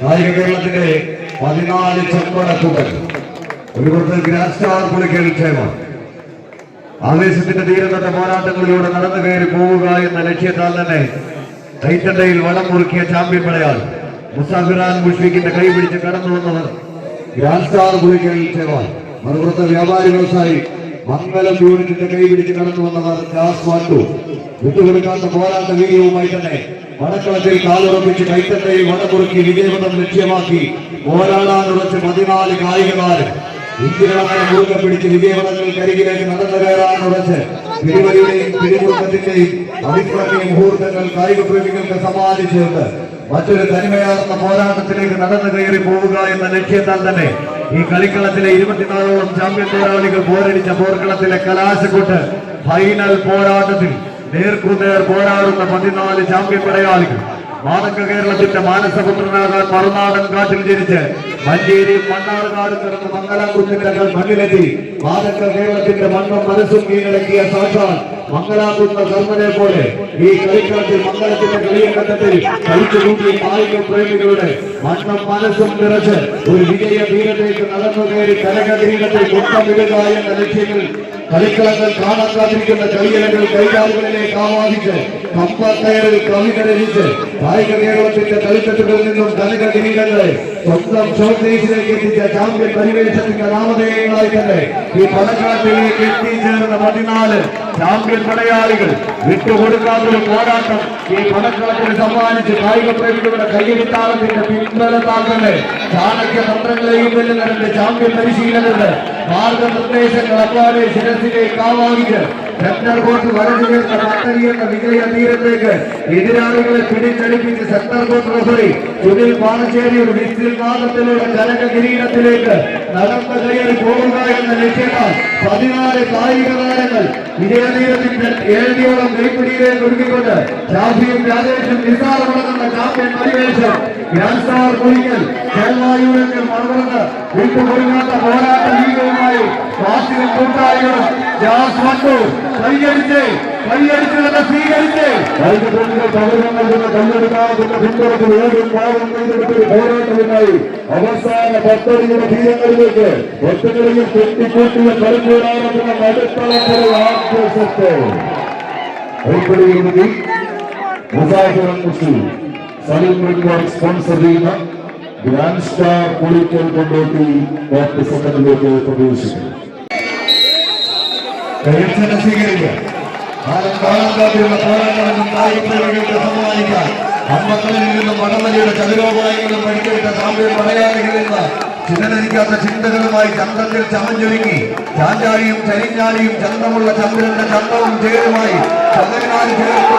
കായിക കേരളത്തിന്റെ പതിനാല് ചെമ്പടക്കുകൾ ഒരു പുറത്ത് ഗ്രാൻഡ് സ്റ്റാർ പുളിക്കൽ ക്ഷേമം. ആവേശത്തിന്റെ തീരത്തെ പോരാട്ടങ്ങളിലൂടെ നടന്നു കയറി പോവുക എന്ന ലക്ഷ്യത്താൽ തന്നെ കൈത്തണ്ടയിൽ വളം മുറുക്കിയ ചാമ്പ്യൻ പടയാൾ മുസാഫിറാൻ മുഷ്ഫിഖിന്റെ കൈ പിടിച്ച് കടന്നു വന്നവർ ഗ്രാൻഡ് സ്റ്റാർ പുളിക്കൽ ക്ഷേമം മറുപുറത്തെ വ്യാപാരി വ്യവസായി മംഗലം യൂണിറ്റിന്റെ കൈ പിടിച്ച് കടന്നു വന്നവർ ക്ലാസ് വാട്ടു വിട്ടുകൊടുക്കാത്ത പോരാട്ട വീര്യവുമായി തന്നെ വടക്കളത്തിൽ കാലുറപ്പിച്ച് കൈത്തട്ടയിൽ വടമുറുക്കി വിജയപഥം ലക്ഷ്യമാക്കി പോരാടാനുറച്ച് പതിനാല് കായികതാരം ഇന്ത്യകളങ്ങനെ മുറുകെ പിടിച്ച് വിജയപഥങ്ങൾക്കരികിലേക്ക് നടന്നു കയറാനുറച്ച് പിടിവലിയുടെയും തിരുമുറുക്കത്തിന്റെയും അഭിപ്രായ മുഹൂർത്തങ്ങൾ കായിക പ്രേമികൾക്ക് സമ്മാനിച്ചുകൊണ്ട് മറ്റൊരു തനിമയാർന്ന പോരാട്ടത്തിലേക്ക് നടന്നു കയറി പോവുക എന്ന ലക്ഷ്യത്താൽ തന്നെ ഈ കളിക്കളത്തിലെ ഇരുപത്തിനാലോളം ചാമ്പ്യൻ പോരാളികൾ പോരടിച്ച പോർക്കളത്തിലെ കലാശക്കൂട്ട് ഫൈനൽ പോരാട്ടത്തിൽ നേർക്കുനേർ പോരാടുന്ന പതിനാല് ചാമ്പ്യൻ പടയാളികൾ. മാതക്ക കേരളത്തിന്റെ മാനസപുത്രനാകാൻ മറുനാടൻ കാട്ടിൽ ജനിച്ച് മഞ്ചേരി മണ്ണാർകാട് കിടന്ന് മംഗലാകുന്നിന്റെ മണ്ണിലെത്തി. മാതക്ക കേരളത്തിന്റെ മണ്ണും മനസ്സും കീഴടക്കിയ സാക്ഷാൽ മംഗലാകുന്ന കർമ്മനെ പോലെ ഈ കളിക്കാട്ടിൽ മംഗളത്തിന്റെ കളിയക്കത്തിൽ കളിച്ചുകൂട്ടിയ കായിക പ്രേമികളുടെ മണ്ണും മനസ്സും നിറച്ച് ഒരു വിജയ തീരത്തേക്ക് നടന്നു കയറി കനക മുട്ടമിടുക എന്ന ലക്ഷ്യങ്ങൾ കളിക്കളങ്ങൾ കാണാൻ കാത്തിരിക്കുന്ന കളിയിലകൾ കൈകാലുകളിലേക്ക് ആവാഹിച്ച് കമ്പക്കയറിൽ കയറിൽ രചിച്ച് കായിക കേരളത്തിന്റെ കളിത്തട്ടുകളിൽ നിന്നും കനക കിരീടങ്ങളെ സ്വന്തം ഷോക്കേസിലേക്ക് എത്തിച്ച ചാമ്പ്യൻ പരിവേഷത്തിന്റെ നാമധേയങ്ങളായി തന്നെ ഈ പടക്കാട്ടിലേക്ക് എത്തിച്ചേർന്ന പതിനാല് ചാമ്പ്യൻ പടയാളികൾ വിട്ടുകൊടുക്കാത്തൊരു പോരാട്ടം ഈ പടക്കാട്ടിന് സമ്മാനിച്ച് കായിക പ്രേമികളുടെ കയ്യടിത്താളത്തിന്റെ പിൻബലത്താൽ തന്നെ ചാണക്യ തന്ത്രങ്ങളെയും വെല്ലുന്ന ചാമ്പ്യൻ പരിശീലകരുടെ മാർഗനിർദ്ദേശങ്ങൾ അപ്പാടെ ശിരസിലേക്ക് ആവാഹിച്ച് സെന്റർ കോർട്ട് വലതു ചേർന്ന പത്തരി എന്ന വിജയ തീരത്തേക്ക് എതിരാളികളെ പിടിച്ചടിപ്പിച്ച് സെന്റർ ബോട്ട് റഫറി. സുനിൽ വിസിൽ നാദത്തിലൂടെ കനക കിരീടത്തിലേക്ക് നടന്ന കയറി പോകുക എന്ന ലക്ഷ്യത്താൽ പതിനാല് കായിക താരങ്ങൾ വിജയതീരത്തിന്റെ ഏഴിയോളം കൈപ്പിടിയിലേക്ക് ഒരുക്കിക്കൊണ്ട് ഷാഫിയും രാജേഷും നിസാറമടങ്ങുന്ന ചാമ്പ്യൻ പരിവേഷം ഗ്രാൻഡ് സ്റ്റാർ കുളിക്കൽ കേരളായൂരങ്ങൾ മറുപടിന് വിട്ടുകൊടുക്കാത്ത പോരാട്ട ലീഗവുമായി വാസികൾ കൂട്ടാളികളും ജാസ് വട്ടു കൈയടിച്ച് കൈയടിച്ച് തന്നെ സ്വീകരിച്ച്. കായികപ്രേമികൾ പകരം നൽകുന്ന കല്ലെടുക്കാവുന്ന പാവം ചെയ്തെടുത്തൊരു പോരാട്ടവുമായി അവസാന പത്തടിയുടെ തീരങ്ങളിലേക്ക് ഒറ്റകളിൽ കെട്ടിക്കൂട്ടിയ കളിക്കൂടാണെന്ന നടുത്തളത്തിൽ ആഘോഷത്തെ കൈപ്പിടിയിൽ മുസാഫിറൻ മുസ്ലിം സലീം റിംഗ്വാൾ സ്പോൺസർ ചെയ്യുന്ന grand star Pulikkal Kondotty doctor സെക്കൻഡിലേക്ക് പ്രവേശിക്കുന്നു പോരാട്ടമെന്നും കായികപ്രേമികൾക്ക് സമ്മാനിക്കാൻ അമ്മക്കളിൽ നിന്നും വടമലിയുടെ ചതുരോപായങ്ങളും പഠിക്കെടുത്ത സാമ്പ്യം പടയാളികളിൽ നിന്ന് ചിതനരിക്കാത്ത ചിന്തകളുമായി ചന്ദ്രത്തിൽ ചമഞ്ഞൊരുങ്ങി. ചാഞ്ചാടിയും ചരിഞ്ഞാടിയും ചന്ദ്രമുള്ള ചന്ദ്രന്റെ ചന്ദ്രവും ചേരുമായി ചന്ദ്രനാൽ ചേർത്ത്